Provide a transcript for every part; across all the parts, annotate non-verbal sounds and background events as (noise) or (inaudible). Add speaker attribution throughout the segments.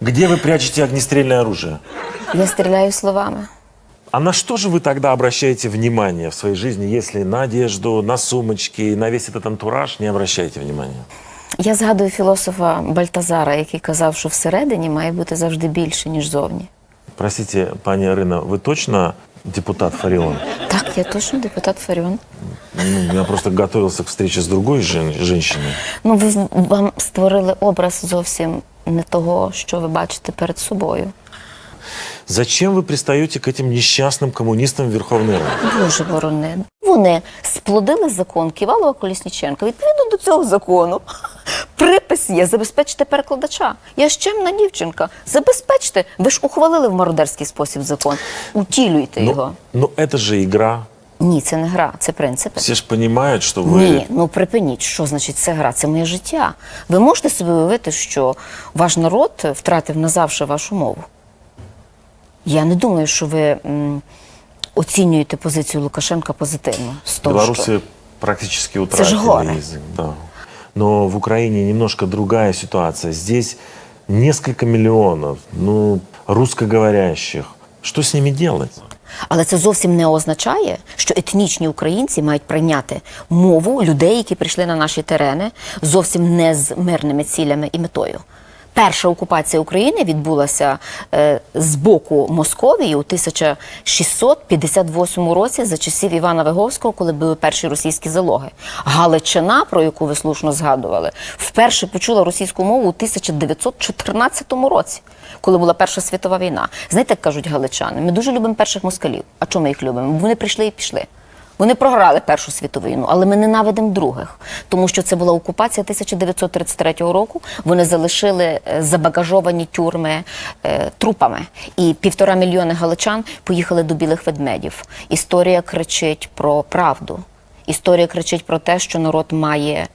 Speaker 1: Где вы прячете огнестрельное оружие?
Speaker 2: Я стріляю словами.
Speaker 1: А на что же вы тогда обращаете внимание в своей жизни, если на одежду, на сумочки, на весь этот антураж не обращаете внимания?
Speaker 2: Я згадую філософа Бальтазара, який казав, що всередині має бути завжди більше, ніж зовні.
Speaker 1: Простите, пани Ирина, вы точно депутат Фарион?
Speaker 2: Так, я точно депутат Фаріон.
Speaker 1: Ну, я просто готовился к встрече с другой жен- женщиной.
Speaker 2: Ну, ви вам створили образ зовсім не того, що ви бачите перед собою.
Speaker 1: Зачем вы пристаете к этим несчастным коммунистам в Верховной Раде?
Speaker 2: Боже ворони. Вони сплодили закон Ківалова Колісніченка. Відповідно до цього закону (laughs) припис є забезпечте перекладача. Я ж чимна дівчинка. Забезпечте. Ви ж ухвалили в мародерський спосіб закон. Утілюйте його.
Speaker 1: Ну, ну, это же игра.
Speaker 2: Ні, це не гра, це принципи.
Speaker 1: Все же понимают, что вы...
Speaker 2: Ні, ну припиніть, що значить це гра? Це моє життя. Ви можете собі уявити, що ваш народ втратив назавжди вашу мову? Я не думаю, що ви м, оцінюєте позицію Лукашенка позитивно. З того,
Speaker 1: Белорусы
Speaker 2: що...
Speaker 1: практически
Speaker 2: же
Speaker 1: утратили
Speaker 2: горы.
Speaker 1: язык. Да. Но в Украине немножко другая ситуация. Здесь несколько миллионов ну, русскоговорящих. Что с ними делать?
Speaker 2: Але це зовсім не означає, що етнічні українці мають прийняти мову людей, які прийшли на наші терени, зовсім не з мирними цілями і метою. Перша окупація України відбулася е, з боку Московії у 1658 році за часів Івана Виговського, коли були перші російські залоги. Галичина, про яку ви слушно згадували, вперше почула російську мову у 1914 році, коли була Перша світова війна. Знаєте, як кажуть галичани, ми дуже любимо перших москалів. А чому ми їх любимо? Вони прийшли і пішли. Вони програли Першу світову війну, але ми ненавидимо других, тому що це була окупація 1933 року. Вони залишили е, забагажовані тюрми е, трупами, і півтора мільйони галичан поїхали до білих ведмедів. Історія кричить про правду. Історія кричить про те, що народ має,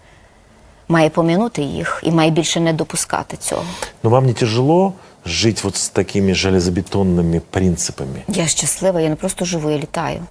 Speaker 2: має пом'янути їх і має більше не допускати цього.
Speaker 1: Но вам не тяжело жить вот с такими железобетонными принципами?
Speaker 2: Я щаслива, я не просто живу, я літаю.